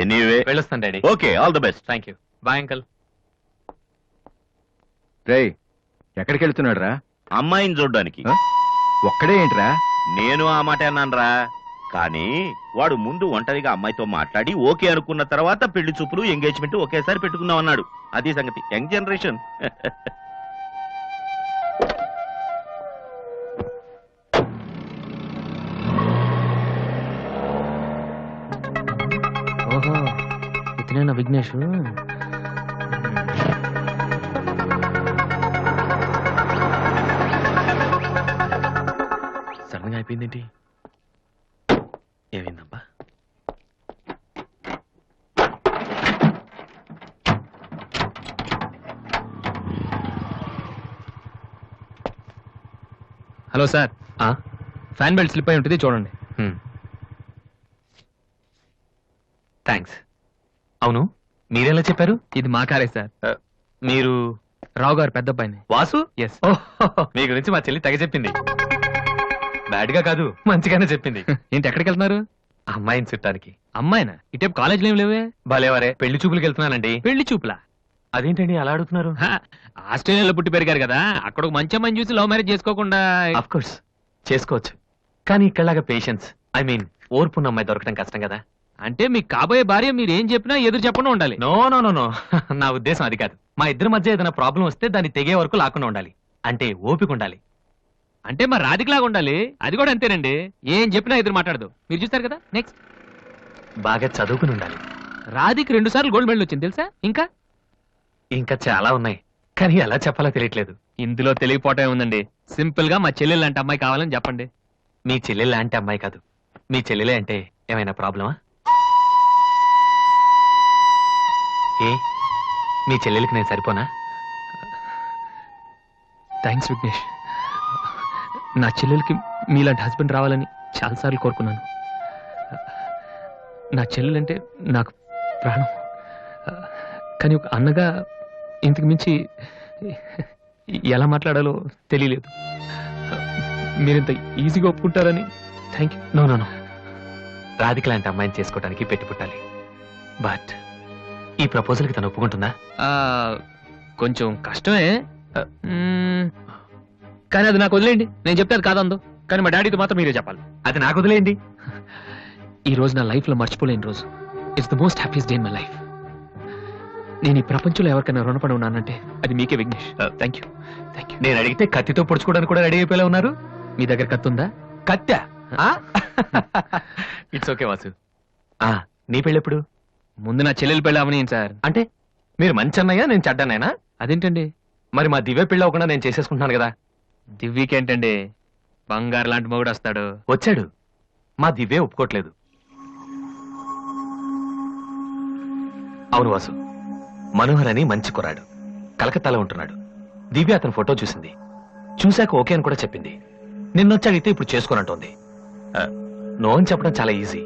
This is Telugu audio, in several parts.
ఎనీవే వెళ్ళొస్తాను daddy. Okay all the best thank you bye uncle రేయ్ ఎక్కడికి వెళ్తున్నాడు రా అమ్మాయిని చూడ్డానికి? ఒక్కడే ఏంట్రా? నేను ఆ మాట అన్నానరా. కానీ వాడు ముందు ఒంటరిగా అమ్మాయితో మాట్లాడి ఓకే అనుకున్న తర్వాత పెళ్ళి చూపులు ఎంగేజ్మెంట్ ఒకేసారి పెట్టుకుందాం అన్నాడు. అది సంగతి. Young generation. ఇతనేనా విఘ్నేష్. గా అయిపోయిందేంటి? ఏమైందబ్బా? Hello sir? Fan belt slip అయి ఉంటుంది చూడండి. థ్యాంక్స్ అవును? మీరెలా చెప్పారు? ఇది మా కారే సార్. మీరు? రావు గారు పెద్ద అబ్బాయిని. వాసు? ఎస్ మీ గురించి మా చెల్లి తెగ చెప్పింది. బ్యాడ్గా కాదు మంచిగానే చెప్పింది. ఏంటి ఎక్కడికి వెళ్తున్నారు? అమ్మాయిని చుట్టానికి. అమ్మాయినా? ఇటేపు కాలేజీలో ఏం లేవే? భలేవరే పెళ్ళి చూపులకు వెళ్తున్నానండి. పెళ్ళి చూపులా? అదేంటండి అలా అడుగుతున్నారు? ఆస్ట్రేలియాలో పుట్టి పెరిగారు కదా అక్కడ ఒక మంచి అమ్మాయిని చూసి లవ్ మ్యారేజ్ చేసుకోకుండా అఫ్ కోర్స్ చేసుకోవచ్చు. కానీ ఇక్కడలాగా పేషెన్స్ ఐ మీన్ ఓర్పున్న అమ్మాయి దొరకడం కష్టం కదా. అంటే మీకు కాబోయే భార్య మీరు ఏం చెప్పినా ఎదురు చెప్పకుండా ఉండాలి. No no no no. నా ఉద్దేశం అది కాదు. మా ఇద్దరి మధ్య ఏదైనా ప్రాబ్లం వస్తే దాన్ని తెగే వరకు లాకుండా ఉండాలి. అంటే ఓపిక ఉండాలి. అంటే మరి రాధికలాగా ఉండాలి. అది కూడా అంతేనండి. ఏం చెప్పినా ఎదురు మాట్లాడదు. మీరు చూస్తారు కదా? నెక్స్ట్ బాగా చదువుకుని ఉండాలి. రాధికి రెండు సార్లు గోల్డ్ మెడల్ వచ్చింది తెలుసా? ఇంకా? ఇంకా చాలా ఉన్నాయి. కానీ ఎలా చెప్పాలో తెలియట్లేదు. ఇందులో తెలియపోవటం ఉందండి. సింపుల్గా మా చెల్లెలు లాంటి అమ్మాయి కావాలని చెప్పండి. మీ చెల్లెలు అంటే అమ్మాయి కాదు. మీ చెల్లెలే అంటే ఏమైనా ప్రాబ్లమా? ఏ మీ చెల్లెలకి నేను సరిపోనా? థ్యాంక్స్ విఘ్నేష్. నా చెల్లెలకి మీలాంటి హస్బెండ్ రావాలని చాలాసార్లు కోరుకున్నాను. నా చెల్లెలంటే నాకు ప్రాణం. కానీ ఒక అన్నగా ఇంతకు మించి ఎలా మాట్లాడాలో తెలియలేదు. మీరింత ఈజీగా ఒప్పుకుంటారని thank you no no no. Radhika లాంటి అమ్మాయిని చేసుకోవడానికి పెట్టి పుట్టాలి. బట్ ఈ ప్రపోజల్కి తను ఒప్పుకుంటుందా? కొంచెం కష్టమే. కానీ అది నాకు వదిలేయండి. నేను చెప్తే అది కాదందో. కానీ మా డాడీతో మాత్రం మీరే చెప్పాలి. అది నాకు వదిలేయండి. ఈ రోజు నా లైఫ్లో మర్చిపోలేని రోజు. It's the most happiest day in my life నేను ఈ ప్రపంచంలో ఎవరికైనా రుణపడి ఉన్నానంటే అది మీకే Vignesh. Thank you thank you నేను అడిగితే కత్తితో పొడుచుకోవడానికి కూడా రెడీ అయిపోయేలా ఉన్నారు? మీ దగ్గర కత్తుందా కత్తా? ఇట్స్ ఓకే వాసు ఆ, నీ పెళ్ళెప్పుడు? ముందు నా చెల్లెలు పెళ్ళి అవనీయం సార్. అంటే మీరు మంచి అన్నయ్య నేను చెడ్డనైనా అదేంటండి? మరి మా దివ్య పెళ్ళి అవ్వకుండా నేను చేసేసుకుంటున్నాను కదా. దివ్యకేంటండి? బంగారు లాంటి మొగుడు వస్తాడు. వచ్చాడు. మా దివ్యే ఒప్పుకోవట్లేదు అవును వాసు మనోహర్ అని మంచి కుర్రాడు. కలకత్తాలో ఉంటున్నాడు. దివ్య అతని ఫోటో చూసింది. చూశాక ఓకే అని కూడా చెప్పింది. నిన్నొచ్చి అడిగితే ఇప్పుడు చేసుకోనంటోంది. నో అని చెప్పడం చాలా ఈజీ.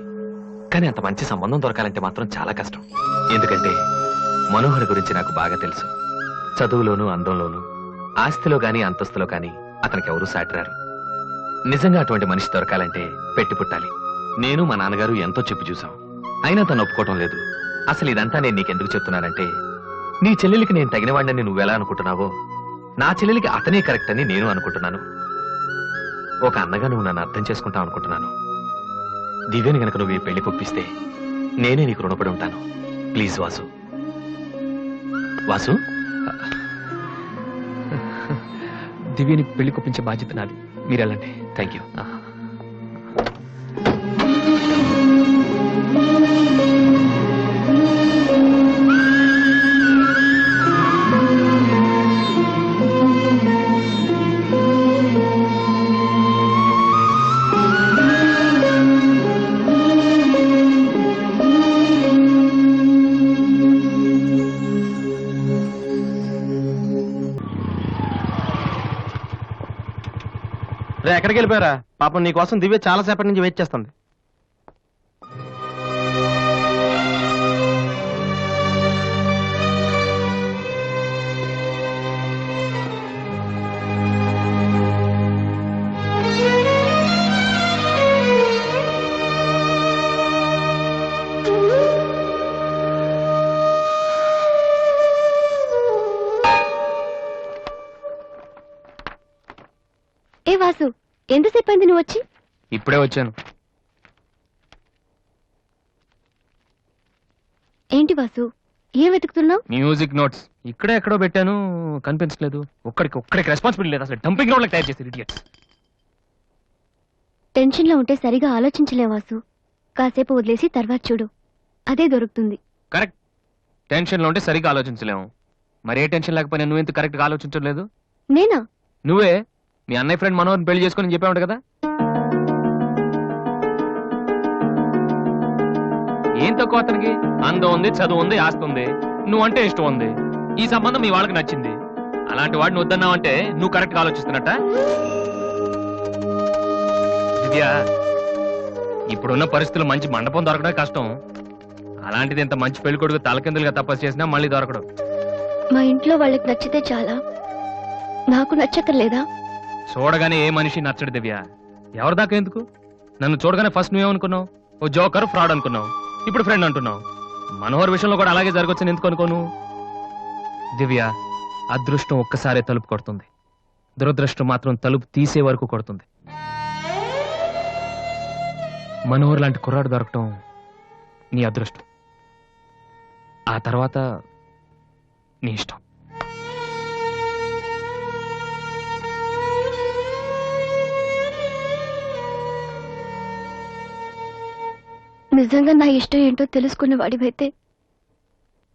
కానీ అంత మంచి సంబంధం దొరకాలంటే మాత్రం చాలా కష్టం. ఎందుకంటే మనోహర్ గురించి నాకు బాగా తెలుసు. చదువులోనూ అందంలోనూ ఆస్తిలో గాని అంతస్తులో గాని అతనికి ఎవరూ సాటిరారు. నిజంగా అటువంటి మనిషి దొరకాలంటే పెట్టి పుట్టాలి. నేను మా నాన్నగారు ఎంతో చెప్పు చూసాం అయినా తను ఒప్పుకోవటం లేదు. అసలు ఇదంతా నేను నీకెందుకు చెప్తున్నానంటే నీ చెల్లెలికి నేను తగినవాడిని నువ్వెలా అనుకుంటున్నావో నా చెల్లెలికి అతనే కరెక్ట్ అని నేను అనుకుంటున్నాను. ఒక అన్నగా నువ్వు నన్ను అర్థం చేసుకుంటావు అనుకుంటున్నాను దివ్యని గనక నువ్వు ఈ పెళ్ళి కొప్పిస్తే నేనే నీకు రుణపడి ఉంటాను. ప్లీజ్ వాసు. వాసు? దివ్యని పెళ్ళి కొప్పించే బాధ్యత నాది. మీరు వెళ్ళండి థ్యాంక్ యూ ఎక్కడికి వెళ్ళిపోయారా? పాపం నీ కోసం దివ్య చాలా సేపటి నుంచి వెయిట్ చేస్తుంది. ఏ వాసు? ఎంతసేపు అయింది నువ్వు వచ్చి? ఇప్పుడే వచ్చాను. ఏంటి వాసు ఏం వెతుకుతున్నావు? Music notes. ఇక్కడే ఎక్కడో పెట్టాను కనిపించలేదు. ఒక్కడికి ఒక్కడికి రెస్పాన్సిబిలిటీ లేదు. అసలు డంపింగ్ గ్రౌండ్ తయారు చేసి ఇడియట్స్ టెన్షన్లో ఉంటే సరిగా ఆలోచించలే వాసు కాసేపు వదిలేసి తర్వాత చూడు. అదే దొరుకుతుంది. కరెక్ట్ టెన్షన్లో ఉంటే సరిగ్గా ఆలోచించలేము. మరి టెన్షన్ లేకపోయినా నువ్వు ఎందుకు కరెక్ట్గా ఆలోచించలేదు నేనా? నువ్వే? మీ అన్నయ్య ఫ్రెండ్ మనోహర్ని పెళ్ళి చేసుకొని చెప్పామంట కదా? ఏం తక్కువ అతనికి? అందం ఉంది చదువు ఉంది ఆస్తి ఉంది. నువ్వంటే ఇష్టం ఉంది. ఈ సంబంధం మీ వాళ్ళకి నచ్చింది. అలాంటి వాడిని వద్దన్నావంటే నువ్వు కరెక్ట్ ఆలోచిస్తున్నట్ట? దివ్య ఇప్పుడున్న పరిస్థితులు మంచి మండపం దొరకడం కష్టం. అలాంటిది ఇంత మంచి పెళ్ళికొడుకు తలకిందులుగా తపస్సు చేసినా మళ్ళీ దొరకడం. మా ఇంట్లో వాళ్ళకి నచ్చితే చాలా. నాకు నచ్చక్కర్లేదా? చూడగానే ఏ మనిషి నచ్చడు దివ్య. ఎవరి దాకా ఎందుకు? నన్ను చూడగానే ఫస్ట్ నువ్వేమనుకున్నావు? ఓ జోకర్ ఫ్రాడ్ అనుకున్నావు. ఇప్పుడు ఫ్రెండ్ అంటున్నావు. మనోహర్ విషయంలో కూడా అలాగే జరగొచ్చని ఎందుకు అనుకోను? దివ్య అదృష్టం ఒక్కసారే తలుపు కొడుతుంది. దురదృష్టం మాత్రం తలుపు తీసే వరకు కొడుతుంది. మనోహర్ లాంటి కుర్రాడు దొరకటం నీ అదృష్టం. ఆ తర్వాత నీ ఇష్టం. నిజంగా నా ఇష్టం ఏంటో తెలుసుకున్న వాడివైతే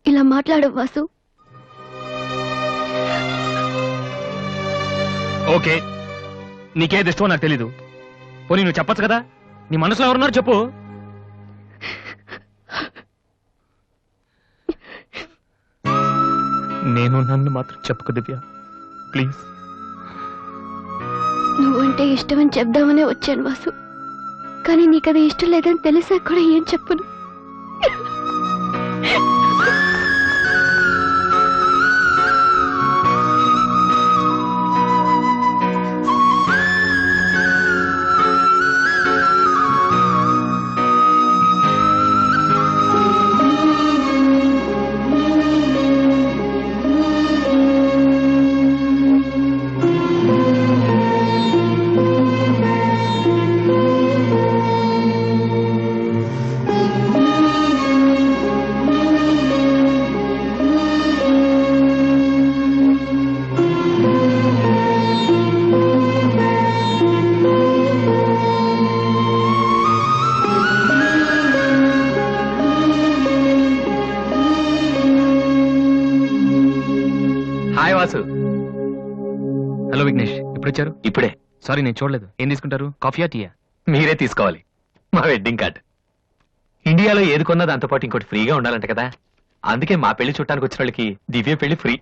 ఇలా మాట్లాడవు వాసు. ఓకే. నీకేది ఇష్టమో నాకు తెలీదు. పోనీ నువ్వు చెప్పొచ్చు కదా? నీ మనసులో ఎవరున్నారు చెప్పు. నేను నన్ను మాత్రం చెప్పకు దివ్య. ప్లీజ్. నువ్వంటే ఇష్టమని చెప్దామనే వచ్చాను వాసు. కానీ నీకు అది ఇష్టం లేదని తెలిసా కూడా ఏం చెప్పను. ఇప్పుడు. సారీ నేను చూడలేదు. ఏం తీసుకుంటారు? కాఫీయా టీయా? మీరే తీసుకోవాలి. మా వెడ్డింగ్ కార్డ్. ఇండియాలో ఏది కొన్నా దాంతో పాటు ఇంకోటి ఫ్రీగా ఉండాలంట కదా. అందుకే మా పెళ్ళి చుట్టానికి వచ్చిన వాళ్ళకి దివ్య పెళ్ళి ఫ్రీ.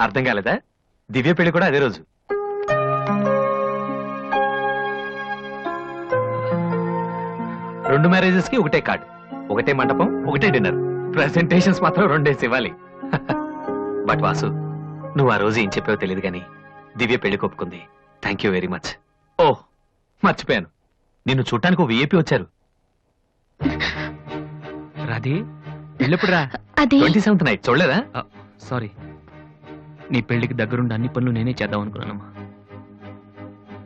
అర్థం కాలేదా? దివ్య పెళ్ళి కూడా అదే రోజు. రెండు మ్యారేజెస్కి ఒకటే కార్డ్. ఒకటే మండపం ఒకటే డిన్నర్. ప్రెసెంటేషన్స్ మాత్రం రెండేసి ఇవ్వాలి. బట్ వాసు నువ్వు ఆ రోజు ఏం చెప్పావో తెలియదు కానీ దివ్య పెళ్ళి ఒప్పుకుంది థ్యాంక్ యూ వెరీ మచ్ ఓ మర్చిపోయాను. నిన్ను చూడటానికి ఓ విఐపి వచ్చారు. రాధే అది. ట్వంటీ సెవెంత్ నైట్ చూడలేదా? సారీ. నీ పెళ్ళికి దగ్గరుండి అన్ని పనులు నేనే చేద్దాం అనుకున్నానమ్మా.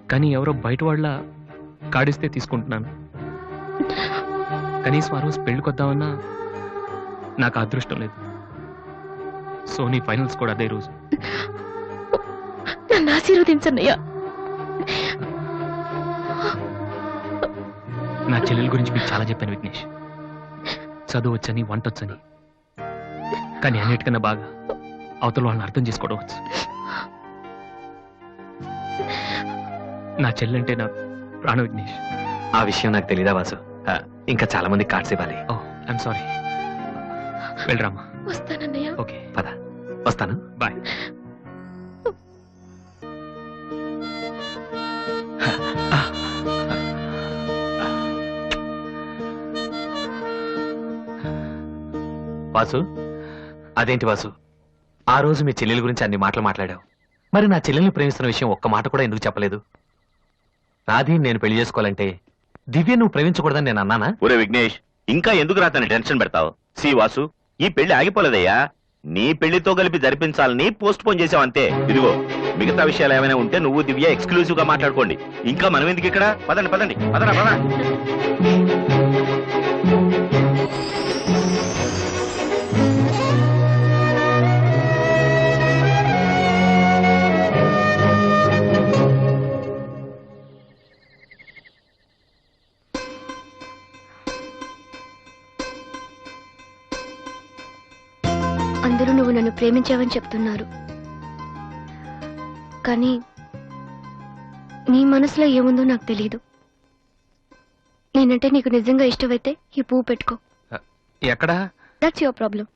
కానీ ఎవరో బయట వాళ్ళ కాడిస్తే తీసుకుంటున్నాను. కనీసం ఆ రోజు పెళ్ళికి వద్దామన్నా నాకు అదృష్టం లేదు. సో నీ ఫైనల్స్ కూడా అదే రోజు. నన్ను ఆశీర్వదించన్నయ్యా నా చెల్లెల గురించి మీకు చాలా చెప్పాను విఘ్నేష్. చదువు వచ్చని వంట వచ్చని కానీ అన్నిటికన్నా బాగా అవతల వాళ్ళని అర్థం చేసుకోవడం వచ్చు. నా చెల్లెంటే నా ప్రాణ విఘ్నేష్. ఆ విషయం నాకు తెలీదా వాసు? ఇంకా చాలా మంది కార్డ్స్ ఇవ్వాలి. ఓ ఐఎమ్ సారీ. వెళ్ళరామా? వస్తానన్నయ్య ఓకే. పద. వస్తాను. బాయ్. వాసు? అదేంటి వాసు? ఆ రోజు మీ చెల్లెల గురించి అన్ని మాటలు మాట్లాడావు. మరి నా చెల్లెల్ని ప్రేమిస్తున్న విషయం ఒక్క మాట కూడా ఎందుకు చెప్పలేదు? రాధీని నేను పెళ్ళి చేసుకోవాలంటే దివ్య నువ్వు ప్రేమించకూడదని నేను అన్నానా? ఒరే విఘ్నేష్ ఇంకా ఎందుకు రాతని టెన్షన్ పెడతావు? సి వాసు ఈ పెళ్ళి ఆగిపోలేదయ్యా. నీ పెళ్ళితో కలిపి జరిపించాలని పోస్ట్ పోన్ చేసావు అంతే. ఇదిగో మిగతా విషయాలు ఏమైనా ఉంటే నువ్వు దివ్య ఎక్స్క్లూజివ్గా మాట్లాడుకోండి. ఇంకా మనం ఎందుకు ఇక్కడ? పదండి పదండి పదరా పద అందరూ నువ్వు నన్ను ప్రేమించావని చెప్తున్నారు. కానీ నీ మనసులో ఏముందో నాకు తెలియదు నేనంటే నీకు నిజంగా ఇష్టమైతే ఈ పువ్వు పెట్టుకో. ఎక్కడా? That's your problem.